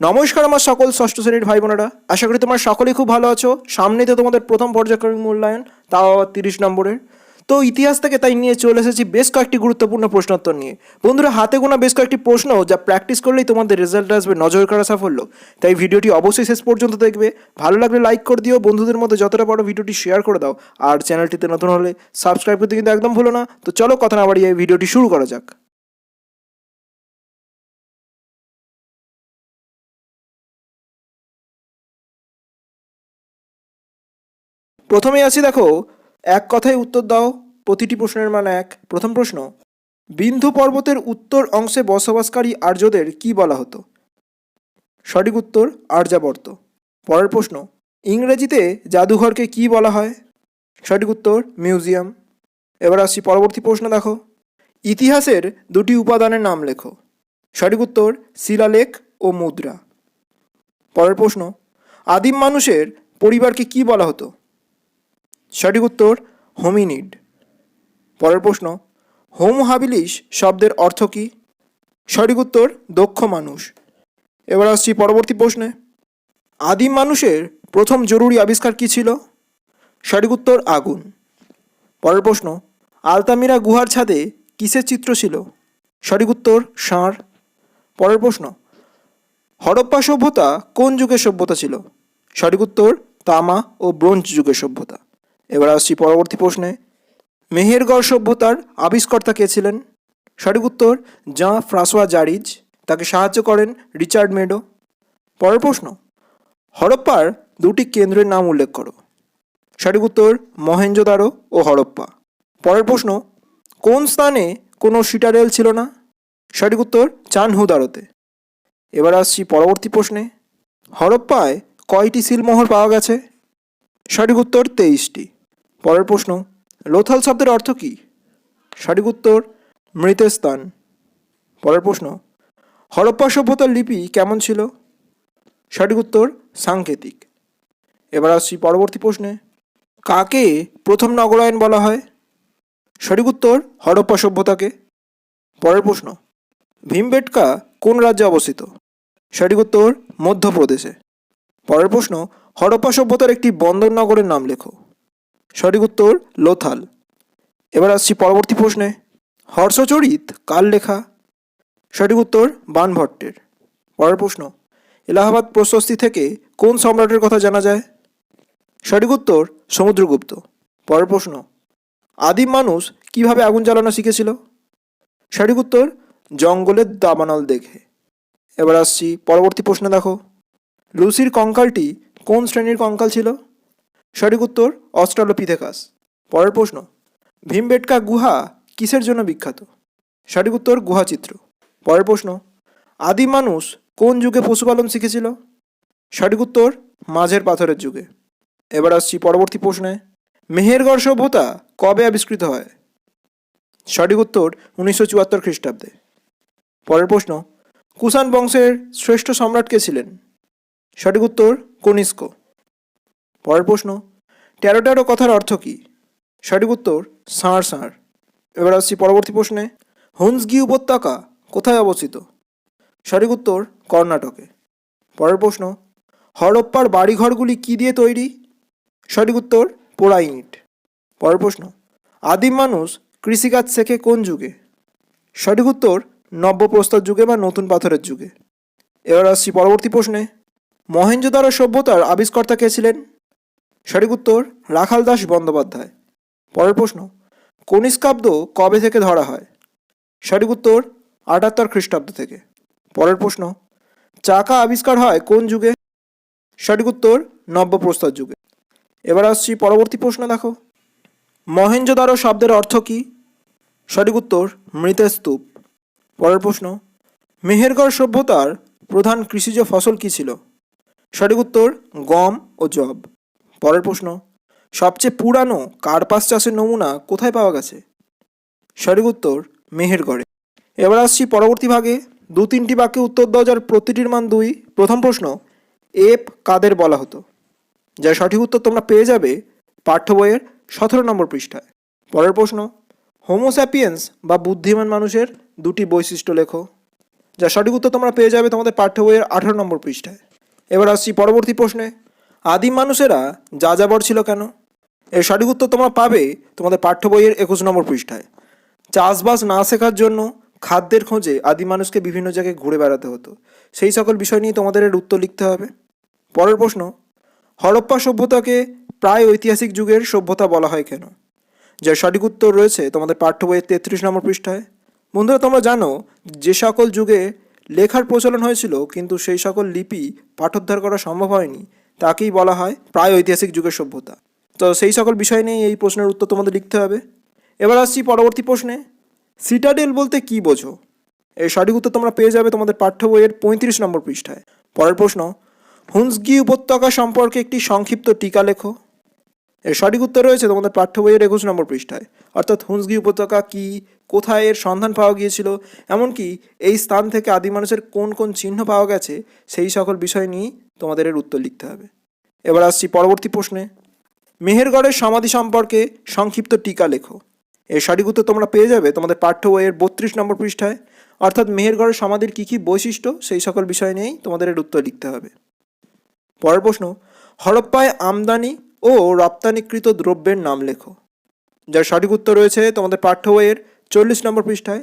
নমস্কার আমার সকল ষষ্ঠ শ্রেণির ভাই বোনেরা। আশা করি তোমরা সকলেই খুব ভালো আছো। সামনে তো তোমাদের প্রথম পর্যায়ক্রমিক মূল্যায়ন, তাও তিরিশ নম্বরের। তো ইতিহাস থেকে তাই নিয়ে চলে এসেছি বেশ কয়েকটি গুরুত্বপূর্ণ প্রশ্নোত্তর নিয়ে। বন্ধুরা, হাতে গোনা বেশ কয়েকটি প্রশ্ন যা প্র্যাকটিস করলেই তোমাদের রেজাল্ট আসবে, নজর করা সাফল্য। তাই ভিডিওটি অবশ্যই শেষ পর্যন্ত দেখবে। ভালো লাগলে লাইক করে দিও, বন্ধুদের মধ্যে যতটা পারো ভিডিওটি শেয়ার করে দাও। আর চ্যানেলটিতে নতুন হলে সাবস্ক্রাইব করতে কিন্তু একদম ভুলো না। তো চলো কথা না বাড়িয়ে ভিডিওটি শুরু করা যাক। প্রথমে আছি দেখো, এক কথায় উত্তর দাও, প্রতিটি প্রশ্নের মান এক। প্রথম প্রশ্ন, বিন্ধু পর্বতের উত্তর অংশে বসবাসকারী আর্যদের কি বলা হতো? সঠিক উত্তর, আর্যাবর্ত। পরের প্রশ্ন, ইংরেজিতে জাদুঘরকে কি বলা হয়? সঠিক উত্তর, মিউজিয়াম। এবার আসছি পরবর্তী প্রশ্ন দেখো, ইতিহাসের দুটি উপাদানের নাম লেখো। সঠিক উত্তর, শিলালেখ ও মুদ্রা। পরের প্রশ্ন, আদিম মানুষের পরিবারকে কি বলা হতো? সঠিক উত্তর হোমিনিড। পরের প্রশ্ন হোম হাবিলিস শব্দের অর্থ কী? সঠিক উত্তর, দক্ষ মানুষ। এবার আসছি পরবর্তী প্রশ্নে। আদিম মানুষের প্রথম জরুরি আবিষ্কার কী ছিল? সঠিক উত্তর, আগুন। পরের প্রশ্ন, আলতামিরা গুহার ছাদে কিসের চিত্র ছিল? সঠিক উত্তর, ষাঁড়। পরের প্রশ্ন, হরপ্পা সভ্যতা কোন যুগের সভ্যতা ছিল? সঠিক উত্তর, তামা ও ব্রোঞ্জ যুগের সভ্যতা। এবার আসছি পরবর্তী প্রশ্নে। মেহেরগড় সভ্যতার আবিষ্কর্তা কে ছিলেন? সঠিক উত্তর, জাঁ ফ্রাসোয়া জারিজ। তাকে সাহায্য করেন রিচার্ড মেডো। পরের প্রশ্ন, হরপ্পার দুটি কেন্দ্রের নাম উল্লেখ করো। সঠিক উত্তর মহেঞ্জোদারো ও হরপ্পা। পরের প্রশ্ন, কোন স্থানে কোনো সিটারেল ছিল না? সঠিক উত্তর, চানহুদারোতে। এবার আসছি পরবর্তী প্রশ্নে, হরপ্পায় কয়টি সিলমোহর পাওয়া গেছে? সঠিক উত্তর, তেইশটি। পরের প্রশ্ন, লোথাল শব্দের অর্থ কী? সঠিক উত্তর, মৃতের স্থান। পরের প্রশ্ন, হরপ্পা সভ্যতার লিপি কেমন ছিল? সঠিক উত্তর, সাংকেতিক। এবার আসছি পরবর্তী প্রশ্নে, কাকে প্রথম নগরায়ন বলা হয়? সঠিক উত্তর, হরপ্পা সভ্যতাকে। পরের প্রশ্ন, ভীমবেটকা কোন রাজ্যে অবস্থিত? সঠিক উত্তর, মধ্যপ্রদেশে। পরের প্রশ্ন, হরপ্পা সভ্যতার একটি বন্দর নগরের নাম লেখো। সঠিক উত্তর লোথাল। এবার আসছি পরবর্তী প্রশ্নে। হর্ষচরিত কার লেখা? সঠিক উত্তর বানভট্টের পরের প্রশ্ন, এলাহাবাদ প্রশস্তি থেকে কোন সম্রাটের কথা জানা যায়? সঠিক উত্তর সমুদ্রগুপ্ত। পরের প্রশ্ন, আদিম মানুষ কীভাবে আগুন জ্বালানো শিখেছিল? সঠিক উত্তর জঙ্গলের দাবানল দেখে। এবার আসছি পরবর্তী প্রশ্ন দেখো, লুসির কঙ্কালটি কোন শ্রেণির কঙ্কাল ছিল? সঠিক উত্তর অস্ট্রালোপিথেকাস। পরের প্রশ্ন, ভীমবেটকা গুহা কিসের জন্য বিখ্যাত? সঠিক উত্তর, গুহাচিত্র। পরের প্রশ্ন আদিম মানুষ কোন যুগে পশুপালন শিখেছিল? সঠিক উত্তর, মাঝের পাথরের যুগে। এবার আসছি পরবর্তী প্রশ্নে, মেহেরগড় সভ্যতা কবে আবিষ্কৃত হয়? সঠিক উত্তর, উনিশশো চুয়াত্তর খ্রিস্টাব্দে। পরের প্রশ্ন, কুষাণ বংশের শ্রেষ্ঠ সম্রাট কে ছিলেন? সঠিক উত্তর, কনিষ্ক। পরের প্রশ্ন তেরো তেরো কথার অর্থ কী? সঠিক উত্তর ষাঁড় ষাঁড় এবার আসছি পরবর্তী প্রশ্নে, হুন্সগি উপত্যকা কোথায় অবস্থিত? সঠিক উত্তর, কর্ণাটকে। পরের প্রশ্ন, হরপ্পার বাড়িঘরগুলি কী দিয়ে তৈরি? সঠিক উত্তর, পোড়া ইট। পরের প্রশ্ন, আদিম মানুষ কৃষিকাজ শেখে কোন যুগে? সঠিক উত্তর, নব্যপ্রস্তর যুগে বা নতুন পাথরের যুগে। এবার আসছি পরবর্তী প্রশ্নে মহেঞ্জোদারো সভ্যতার আবিষ্কর্তা কে ছিলেন? সঠিক উত্তর রাখাল দাস বন্দ্যোপাধ্যায়। পরের প্রশ্ন কনিষ্কাব্দ কবে থেকে ধরা হয়? সঠিক উত্তর আটাত্তর খ্রিস্টাব্দ থেকে। পরের প্রশ্ন, চাকা আবিষ্কার হয় কোন যুগে? সঠিক উত্তর নব্যপ্রস্তর যুগে। এবার আসছি পরবর্তী প্রশ্ন দেখো। মহেঞ্জোদারো শব্দের অর্থ কী? সঠিক উত্তর, মৃতের স্তূপ। পরের প্রশ্ন, মেহেরগড় সভ্যতার প্রধান কৃষিজ ফসল কী ছিল? সঠিক উত্তর, গম ও জব পরের প্রশ্ন, সবচেয়ে পুরানো কার্পাস চাষের নমুনা কোথায় পাওয়া গেছে? সঠিক উত্তর, মেহেরগড়ে। এবার আসছি পরবর্তী ভাগে। দু তিনটি বাক্যে উত্তর দাও যার প্রতিটির মান দুই। প্রথম প্রশ্ন এপ কাদের বলা হতো? যার সঠিক উত্তর তোমরা পেয়ে যাবে পাঠ্য বইয়ের সতেরো নম্বর পৃষ্ঠায়। পরের প্রশ্ন হোমোস্যাপিয়েন্স বা বুদ্ধিমান মানুষের দুটি বৈশিষ্ট্য লেখো। যার সঠিক উত্তর তোমরা পেয়ে যাবে তোমাদের পাঠ্য বইয়ের আঠারো নম্বর পৃষ্ঠায়। এবার আসছি পরবর্তী প্রশ্নে। আদিম মানুষেরা যাযাবর ছিল কেন? এর সঠিক উত্তর তোমরা পাবে তোমাদের পাঠ্য বইয়ের একুশ নম্বর পৃষ্ঠায়। চাষবাস না শেখার জন্য খাদ্যের খোঁজে আদিম মানুষকে বিভিন্ন জায়গায় ঘুরে বেড়াতে হতো। সেই সকল বিষয় নিয়ে তোমাদের এর উত্তর লিখতে হবে। পরের প্রশ্ন, হরপ্পা সভ্যতাকে প্রায় ঐতিহাসিক যুগের সভ্যতা বলা হয় কেন? যার সঠিক উত্তর রয়েছে তোমাদের পাঠ্য বইয়ের তেত্রিশ নম্বর পৃষ্ঠায়। বন্ধুরা, তোমরা জানো যে সকল যুগে লেখার প্রচলন হয়েছিল, কিন্তু সেই সকল লিপি পাঠোদ্ধার করা সম্ভব হয়নি। তাকেই বলা হয় প্রায় ঐতিহাসিক যুগের সভ্যতা। তো সেই সকল বিষয় নিয়েই এই প্রশ্নের উত্তর তোমাদের লিখতে হবে। এবার আসছি পরবর্তী প্রশ্নে। সিটাডেল বলতে কি বোঝো? এই সঠিক উত্তর তোমরা পেয়ে যাবে তোমাদের পাঠ্য বইয়ের পঁয়ত্রিশ নম্বর পৃষ্ঠায়। পরের প্রশ্ন, হুন্সগি উপত্যকা সম্পর্কে একটি সংক্ষিপ্ত টিকা লেখো। এর সঠিক উত্তর রয়েছে তোমাদের পাঠ্য বইয়ের একুশ নম্বর পৃষ্ঠায়। অর্থাৎ হুন্সগি উপত্যকা কি, কোথায় এর সন্ধান পাওয়া গিয়েছিল, এমনকি এই স্থান থেকে আদি মানুষের কোন কোন চিহ্ন পাওয়া গেছে, সেই সকল বিষয় নিয়েই তোমাদের এর উত্তর লিখতে হবে। এবার আসছি পরবর্তী প্রশ্নে। মেহেরগড়ের সমাধি সম্পর্কে সংক্ষিপ্ত টিকা লেখো। এর সঠিক উত্তর তোমরা পেয়ে যাবে তোমাদের পাঠ্য বইয়ের বত্রিশ নম্বর পৃষ্ঠায়। অর্থাৎ মেহেরগড়ের সমাধির কী কী বৈশিষ্ট্য, সেই সকল বিষয় নিয়েই তোমাদের এর উত্তর লিখতে হবে। পরের প্রশ্ন, হরপ্পায় আমদানি ও রপ্তানিকৃত দ্রব্যের নাম লেখো। যার সঠিক উত্তর রয়েছে তোমাদের পাঠ্য বইয়ের চল্লিশ নম্বর পৃষ্ঠায়।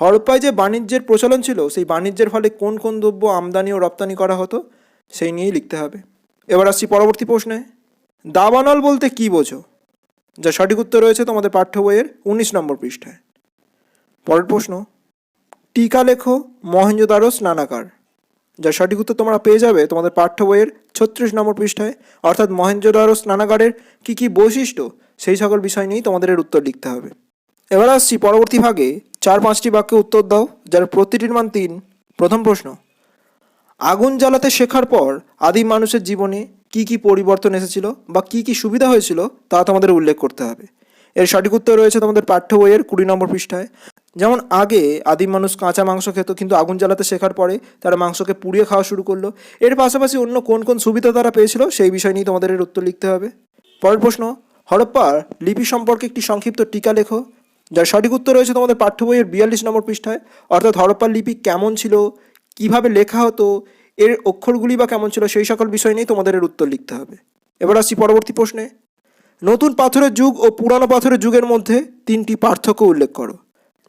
হরপ্পায় যে বাণিজ্যের প্রচলন ছিল, সেই বাণিজ্যের ফলে কোন কোন দ্রব্য আমদানি ও রপ্তানি করা হতো, সেই নিয়েই লিখতে হবে। এবার আসছি পরবর্তী প্রশ্নে। দাবানল বলতে কি বোঝো? যার সঠিক উত্তর রয়েছে তোমাদের পাঠ্য বইয়ের উনিশ নম্বর পৃষ্ঠায়। পরের প্রশ্ন, টিকা লেখো মহেঞ্জোদারো স্নানাকার যার সঠিক উত্তর তোমরা পেয়ে যাবে তোমাদের পাঠ্য বইয়ের ছত্রিশ নম্বর পৃষ্ঠায়, অর্থাৎ মহেঞ্জোদারো স্নানাগারের কী কী বৈশিষ্ট্য, সেই সকল বিষয় নিয়েই তোমাদের এর উত্তর লিখতে হবে। এবার আসছি পরবর্তী ভাগে, চার পাঁচটি বাক্যে উত্তর দাও, যার প্রতিটির মান তিন। প্রথম প্রশ্ন, আগুন জ্বালাতে শেখার পর আদিম মানুষের জীবনে কি কি পরিবর্তন এসেছিল বা কি কি সুবিধা হয়েছিল তা তোমাদের উল্লেখ করতে হবে। এর সঠিক উত্তর রয়েছে তোমাদের পাঠ্য বইয়ের কুড়ি নম্বর পৃষ্ঠায়। যেমন, আগে আদিম মানুষ কাঁচা মাংস খেত, কিন্তু আগুন জ্বালাতে শেখার পরে তারা মাংসকে পুড়িয়ে খাওয়া শুরু করল। এর পাশাপাশি অন্য কোন কোন সুবিধা তারা পেয়েছিল, সেই বিষয় নিয়ে তোমাদের এর উত্তর লিখতে হবে। পরের প্রশ্ন, হরপ্পার লিপি সম্পর্কে একটি সংক্ষিপ্ত টিকা লেখো, যার সঠিক উত্তর রয়েছে তোমাদের পাঠ্য বইয়ের বিয়াল্লিশ নম্বর পৃষ্ঠায়। অর্থাৎ হরপ্পার লিপি কেমন ছিল, কীভাবে লেখা হতো, এর অক্ষরগুলি বা কেমন ছিল, সেই সকল বিষয় নিয়ে তোমাদের এর উত্তর লিখতে হবে। এবার আসছি পরবর্তী প্রশ্নে। নতুন পাথরের যুগ ও পুরানো পাথরের যুগের মধ্যে তিনটি পার্থক্য উল্লেখ করো।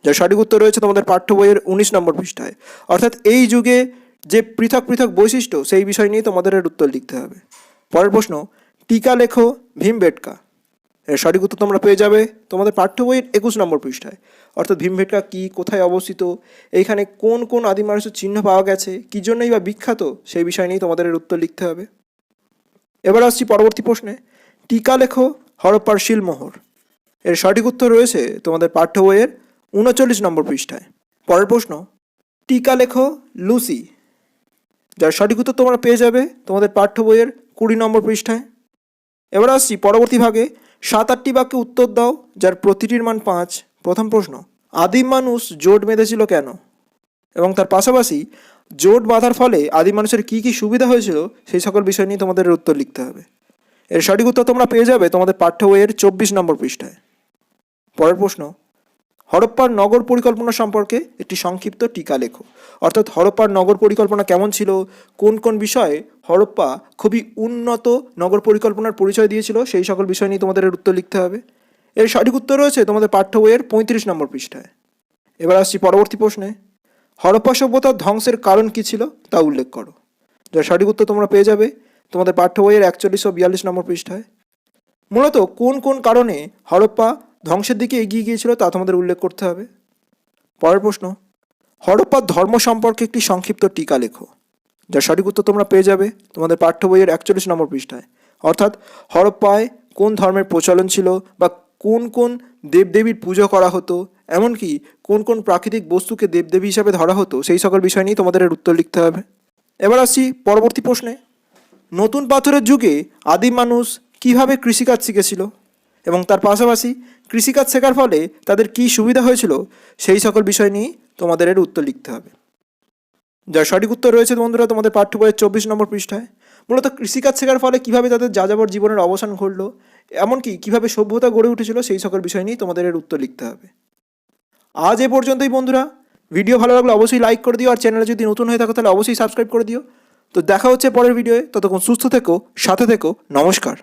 যার সঠিক উত্তর রয়েছে তোমাদের পাঠ্য বইয়ের উনিশ নম্বর পৃষ্ঠায়। অর্থাৎ এই যুগে যে পৃথক পৃথক বৈশিষ্ট্য, সেই বিষয় নিয়ে তোমাদের এর উত্তর লিখতে হবে। পরের প্রশ্ন, টিকা লেখো ভীমবেটকা এর সঠিক উত্তর তোমরা পেয়ে যাবে তোমাদের পাঠ্য বইয়ের একুশ নম্বর পৃষ্ঠায়। অর্থাৎ ভীমবেটকা কী, কোথায় অবস্থিত এইখানে কোন কোন আদিম মানুষের চিহ্ন পাওয়া গেছে, কী জন্যই বা বিখ্যাত, সেই বিষয় নিয়ে তোমাদের এর উত্তর লিখতে হবে। এবার আসছি পরবর্তী প্রশ্নে। টিকা লেখো হরপ্পার শিলমোহর। এর সঠিক উত্তর রয়েছে তোমাদের পাঠ্য বইয়ের উনচল্লিশ নম্বর পৃষ্ঠায়। পরের প্রশ্ন, টিকা লেখো লুসি। যার সঠিক উত্তর তোমরা পেয়ে যাবে তোমাদের পাঠ্য বইয়ের কুড়ি নম্বর পৃষ্ঠায়। এবার আসছি পরবর্তী ভাগে। সাত আটটি বাক্যে উত্তর দাও, যার প্রতিটির মান পাঁচ। প্রথম প্রশ্ন, আদিম মানুষ জোট বেঁধেছিল কেন? এবং তার পাশাপাশি, জোট বাঁধার ফলে আদিম মানুষের কী কী সুবিধা হয়েছিল সেই সকল বিষয় নিয়ে তোমাদের উত্তর লিখতে হবে। এর সঠিক উত্তর তোমরা পেয়ে যাবে তোমাদের পাঠ্য বইয়ের চব্বিশ নম্বর পৃষ্ঠায়। পরের প্রশ্ন, হরপ্পার নগর পরিকল্পনা সম্পর্কে একটি সংক্ষিপ্ত টিকা লেখো। অর্থাৎ হরপ্পার নগর পরিকল্পনা কেমন ছিল? কোন কোন বিষয়ে হরপ্পা খুবই উন্নত নগর পরিকল্পনার পরিচয় দিয়েছিল? সেই সকল বিষয় নিয়ে তোমাদের এর উত্তর লিখতে হবে। এর সঠিক উত্তর রয়েছে তোমাদের পাঠ্য বইয়ের পঁয়ত্রিশ নম্বর পৃষ্ঠায়। এবার আসছি পরবর্তী প্রশ্নে। হরপ্পা সভ্যতার ধ্বংসের কারণ কী ছিল? তা উল্লেখ করো। যার সঠিক উত্তর তোমরা পেয়ে যাবে। তোমাদের পাঠ্য বইয়ের একচল্লিশ ও বিয়াল্লিশ নম্বর পৃষ্ঠায়। মূলত কোন কোন কারণে হরপ্পা ধ্বংসের দিকে এগিয়ে গিয়েছিল তা তোমাদের উল্লেখ করতে হবে। পরের প্রশ্ন হরপ্পার ধর্ম সম্পর্কে একটি সংক্ষিপ্ত টিকা লেখো। যার সঠিক উত্তর তোমরা পেয়ে যাবে তোমাদের পাঠ্য বইয়ের একচল্লিশ নম্বর পৃষ্ঠায়। অর্থাৎ হরপ্পায় কোন ধর্মের প্রচলন ছিল বা কোন কোন দেবদেবীর পুজো করা হতো, এমনকি কোন কোন প্রাকৃতিক বস্তুকে দেবদেবী হিসাবে ধরা হতো, সেই সকল বিষয় নিয়ে তোমাদের উত্তর লিখতে হবে। এবার আসছি পরবর্তী প্রশ্নে। নতুন পাথরের যুগে আদিম মানুষ কীভাবে কৃষিকাজ শিখেছিল এবং তার পাশাপাশি কৃষিকাজ শেখার ফলে তাদের কী সুবিধা হয়েছিল, সেই সকল বিষয় নিয়ে তোমাদের এর উত্তর লিখতে হবে। যার সঠিক উত্তর রয়েছে বন্ধুরা তোমাদের পাঠ্য বইয়ের চব্বিশ নম্বর পৃষ্ঠায়। মূলত কৃষিকাজ শেখার ফলে কীভাবে তাদের যাযাবর জীবনের অবসান ঘটলো, এমনকি কীভাবে সভ্যতা গড়ে উঠেছিল, সেই সকল বিষয় নিয়ে তোমাদের এর উত্তর লিখতে হবে। আজ এ পর্যন্তই বন্ধুরা। ভিডিও ভালো লাগলে অবশ্যই লাইক করে দিও, আর চ্যানেলে যদি নতুন হয়ে থাকো তাহলে অবশ্যই সাবস্ক্রাইব করে দিও। তো দেখা হচ্ছে পরের ভিডিওয়ে ততক্ষণ সুস্থ থেকো সাথে থেকো। নমস্কার।